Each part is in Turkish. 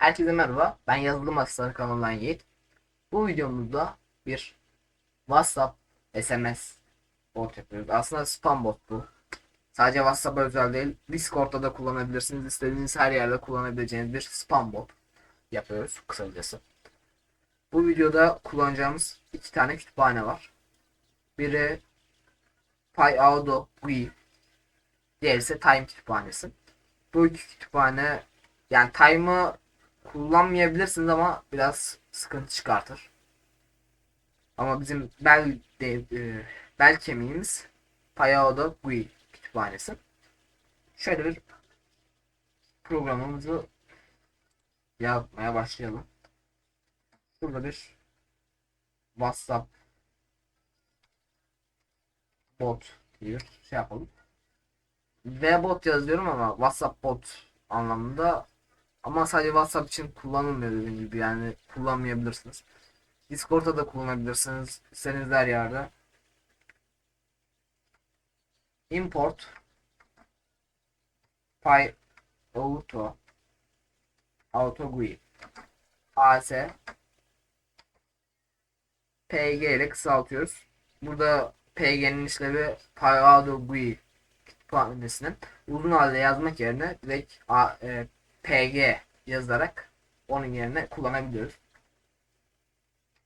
Herkese merhaba. Ben yazılım asistanı kanalından Yiğit. Bu videomuzda bir WhatsApp SMS bot yapıyoruz. Aslında spam bot bu. Sadece WhatsApp'a özel değil. Discord'da da kullanabilirsiniz. İstediğiniz her yerde kullanabileceğiniz bir spam bot yapıyoruz kısacası. Bu videoda kullanacağımız iki tane kütüphane var. Biri PyAudo GUI. Diğeri ise Time kütüphanesi. Bu iki kütüphane yani Time'ı kullanmayabilirsiniz ama biraz sıkıntı çıkartır. Ama bizim bel de, e, bel kemiğimiz Payao GUI kütüphanesi. Şöyle bir programımızı yapmaya başlayalım. Burada bir WhatsApp bot diye şey yapalım. V bot yazıyorum ama WhatsApp bot anlamında ama sadece WhatsApp için kullanılmıyor dediğim gibi yani kullanmayabilirsiniz. Discord'da da kullanabilirsiniz. İstediğiniz her yerde. Import Py Auto Auto GUI AS PG ile kısaltıyoruz. Burada PG'nin işlevi PyAuto GUI kütüphanesinin uzun halde yazmak yerine direkt A, e, pg yazarak onun yerine kullanabiliyoruz.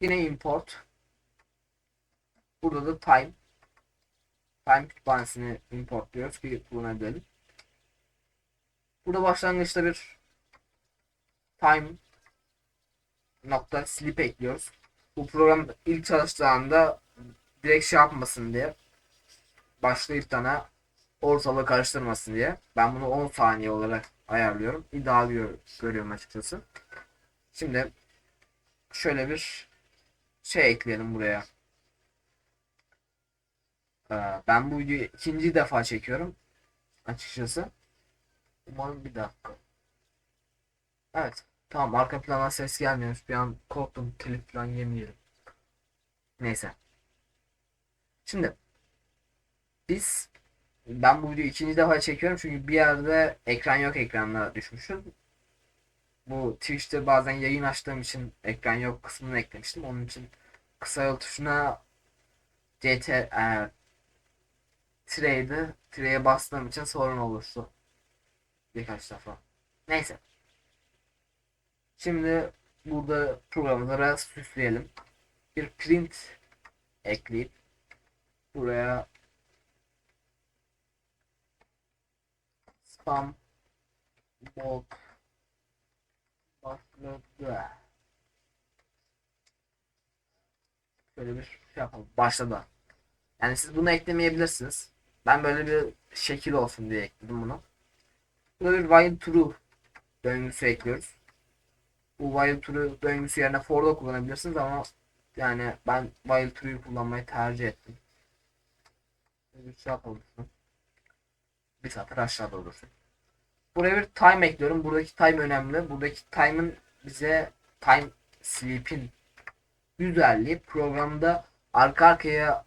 Yine import. Burada da time. Time kütüphanesini import diyoruz ki kullanabilelim. Burada başlangıçta bir time nokta sleep ekliyoruz. Bu program ilk çalıştığında direkt şey yapmasın diye başlayıp tane ortalığı karıştırmasın diye. Ben bunu 10 saniye olarak ayarlıyorum. İdeal gör görüyorum açıkçası. Şimdi şöyle bir şey ekleyelim buraya. Ee, ben bu videoyu ikinci defa çekiyorum. Açıkçası. Umarım bir dakika. Evet. Tamam arka plana ses gelmiyormuş. Bir an korktum. Telif falan yemeyelim. Neyse. Şimdi biz ben bu videoyu ikinci defa çekiyorum çünkü bir yerde ekran yok ekranına düşmüşüm. Bu Twitch'te bazen yayın açtığım için ekran yok kısmını eklemiştim. Onun için kısa yol tuşuna CT e, tire'ydi. Tire'ye bastığım için sorun oluştu. Birkaç defa. Neyse. Şimdi burada programımızı biraz süsleyelim. Bir print ekleyip buraya spam bot başladı. Şöyle bir şey yapalım. Başladı. Yani siz bunu eklemeyebilirsiniz. Ben böyle bir şekil olsun diye ekledim bunu. Burada bir while true döngüsü ekliyoruz. Bu while true döngüsü yerine for da kullanabilirsiniz ama yani ben while true'yu kullanmayı tercih ettim. Bir şey yapalım bir satır aşağıda olursun. Buraya bir time ekliyorum. Buradaki time önemli. Buradaki time'ın bize time sleep'in güzelliği programda arka arkaya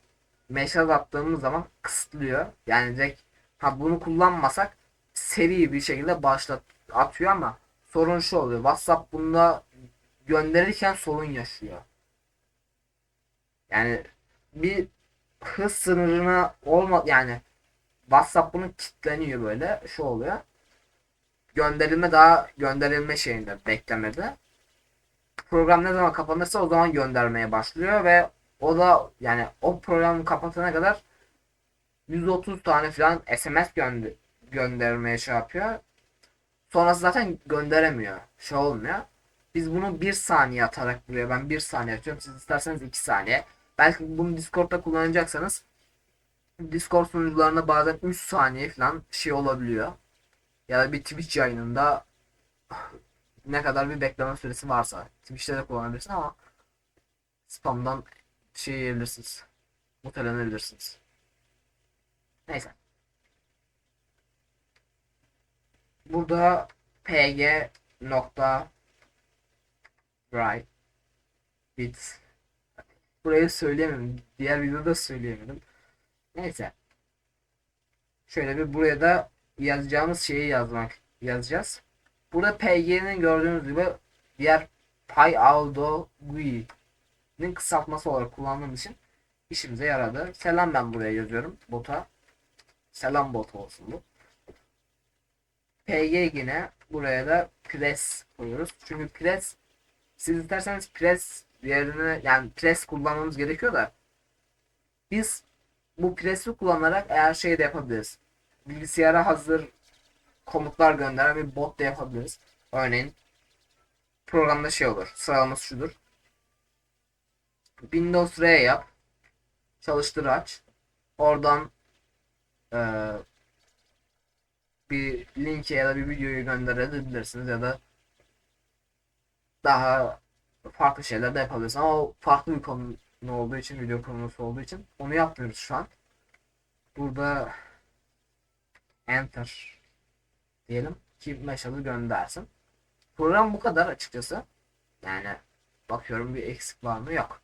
mesaj attığımız zaman kısıtlıyor. Yani direkt ha bunu kullanmasak seri bir şekilde başlat atıyor ama sorun şu oluyor. WhatsApp bunda gönderirken sorun yaşıyor. Yani bir hız sınırına olma yani WhatsApp bunu kilitleniyor böyle. Şu oluyor. Gönderilme daha gönderilme şeyinde beklemede. Program ne zaman kapanırsa o zaman göndermeye başlıyor ve o da yani o programı kapatana kadar 130 tane falan SMS gönder göndermeye şey yapıyor. Sonrası zaten gönderemiyor. Şey olmuyor. Biz bunu bir saniye atarak buraya ben bir saniye atıyorum. Siz isterseniz iki saniye. Belki bunu Discord'da kullanacaksanız Discord sunucularında bazen 3 saniye falan şey olabiliyor. Ya da bir Twitch yayınında ne kadar bir bekleme süresi varsa Twitch'te de kullanabilirsin ama spamdan şey yiyebilirsiniz. Mutelenebilirsiniz. Neyse. Burada pg nokta write bit burayı söyleyemedim. Diğer videoda söyleyemedim. Neyse. Şöyle bir buraya da yazacağımız şeyi yazmak yazacağız. Burada PG'nin gördüğünüz gibi diğer PyAudio GUI'nin kısaltması olarak kullandığım için işimize yaradı. Selam ben buraya yazıyorum bota. Selam bot olsun bu. PG yine buraya da press koyuyoruz. Çünkü press siz isterseniz press yerine yani press kullanmamız gerekiyor da biz bu press'i kullanarak eğer şey de yapabiliriz. Bilgisayara hazır komutlar gönderen bir bot da yapabiliriz. Örneğin programda şey olur. Sıralaması şudur. Windows R yap. Çalıştır aç. Oradan eee bir linki ya da bir videoyu gönderebilirsiniz ya da daha farklı şeyler de yapabilirsiniz ama o farklı bir konu olduğu için video konusu olduğu için onu yapmıyoruz şu an. Burada enter diyelim ki mesajı göndersin. Program bu kadar açıkçası. Yani bakıyorum bir eksik var mı? Yok.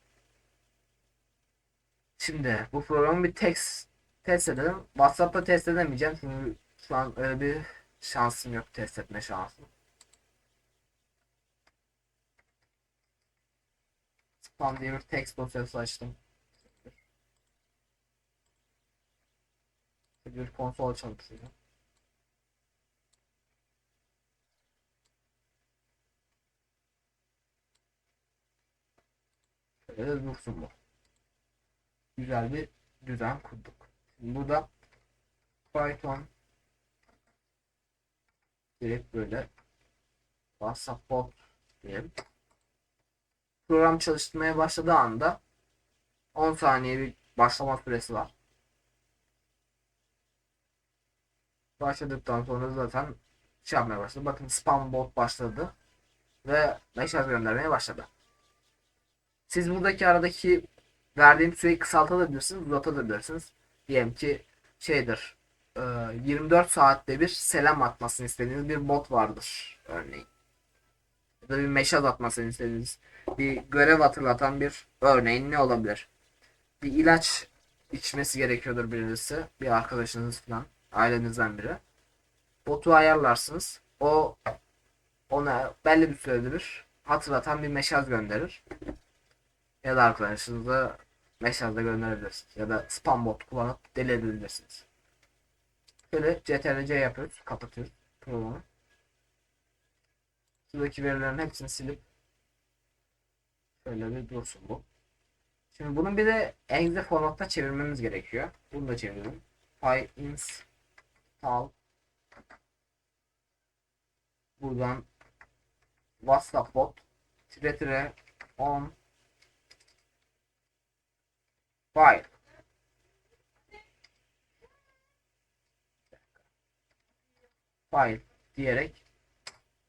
Şimdi bu programı bir text test edelim. WhatsApp'ta test edemeyeceğim çünkü şu an öyle bir şansım yok test etme şansım. Bir text dosyası açtım. Bir konsol çalışıyor. Şöyle de dursun bu. Güzel bir düzen kurduk. Şimdi burada Python direkt böyle WhatsApp bot diyelim. Program çalıştırmaya başladığı anda 10 saniye bir başlama süresi var. Başladıktan sonra zaten şey yapmaya başladı. Bakın spam bot başladı ve mesaj göndermeye başladı. Siz buradaki aradaki verdiğim süreyi kısaltabilirsiniz, uzatabilirsiniz. Diyelim ki şeydir. 24 saatte bir selam atmasını istediğiniz bir bot vardır örneğin. Ya da bir mesaj atmasını istediğiniz bir görev hatırlatan bir örneğin ne olabilir? Bir ilaç içmesi gerekiyordur birisi, bir arkadaşınız falan, ailenizden biri. Botu ayarlarsınız. O ona belli bir sürede bir hatırlatan bir mesaj gönderir. Ya da arkadaşınıza mesaj da gönderebilirsiniz. Ya da spam bot kullanıp deli edebilirsiniz. Şöyle CTRL-C yapıyoruz. Kapatıyoruz programı. Şuradaki verilerin hepsini silip şöyle bir dursun bu. Şimdi bunun bir de exe formatta çevirmemiz gerekiyor. Bunu da çevirelim. Pyinstall Buradan WhatsApp bot tire tire on file file diyerek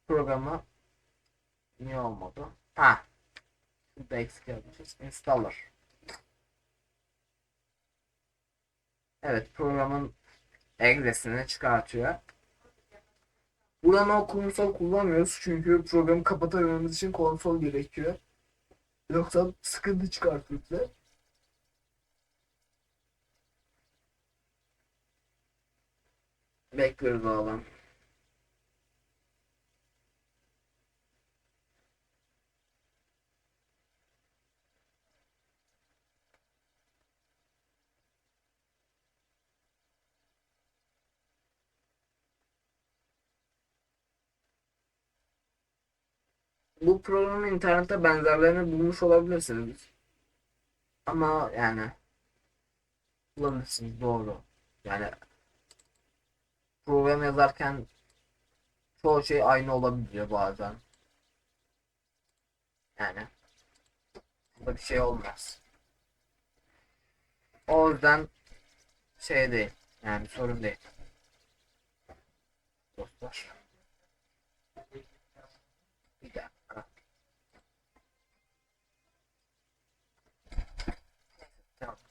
programı niye olmadı? Ha. Burada eksik yapmışız. Installer. Evet programın egresini çıkartıyor. Buradan o konsol kullanmıyoruz çünkü programı kapatabilmemiz için konsol gerekiyor. Yoksa sıkıntı çıkartır bize. Bekliyoruz oğlum. Bu programın internette benzerlerini bulmuş olabilirsiniz. Ama yani bulabilirsiniz doğru. Yani program yazarken çoğu şey aynı olabiliyor bazen. Yani burada bir şey olmaz. O yüzden şey değil. Yani sorun değil. Dostlar. Bir dakika.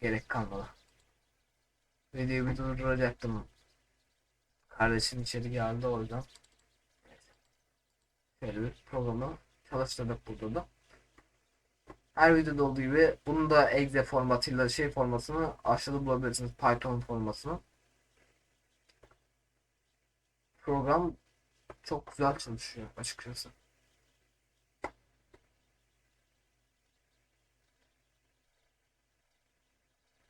Gerek kalmadı. Videoyu bir durduracaktım. Kardeşim içeri geldi oradan. Şöyle bir programı çalıştırdık burada da. Her videoda olduğu gibi bunu da exe formatıyla şey formasını aşağıda bulabilirsiniz. Python formasını. Program çok güzel çalışıyor açıkçası.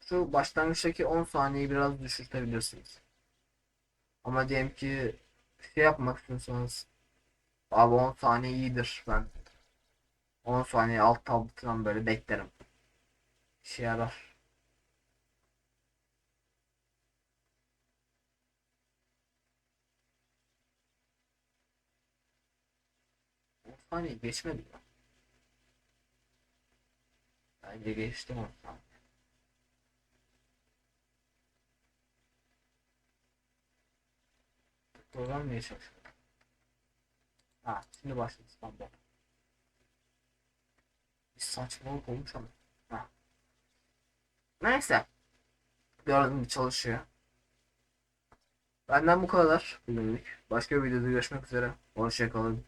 Şu başlangıçtaki 10 saniyeyi biraz düşürtebilirsiniz. Ama diyelim ki şey yapmak istiyorsanız abi 10 saniye iyidir ben 10 saniye alt tabletıdan böyle beklerim. İşe yarar. Saniye geçmedi mi? Bence geçti 10 saniye. Program çalışıyor? Ha, şimdi başladı standart. Bir saçmalık olmuş ama. Ha. Neyse. Gördüğüm gibi çalışıyor. Benden bu kadar bugünlük. Başka bir videoda görüşmek üzere. Hoşçakalın.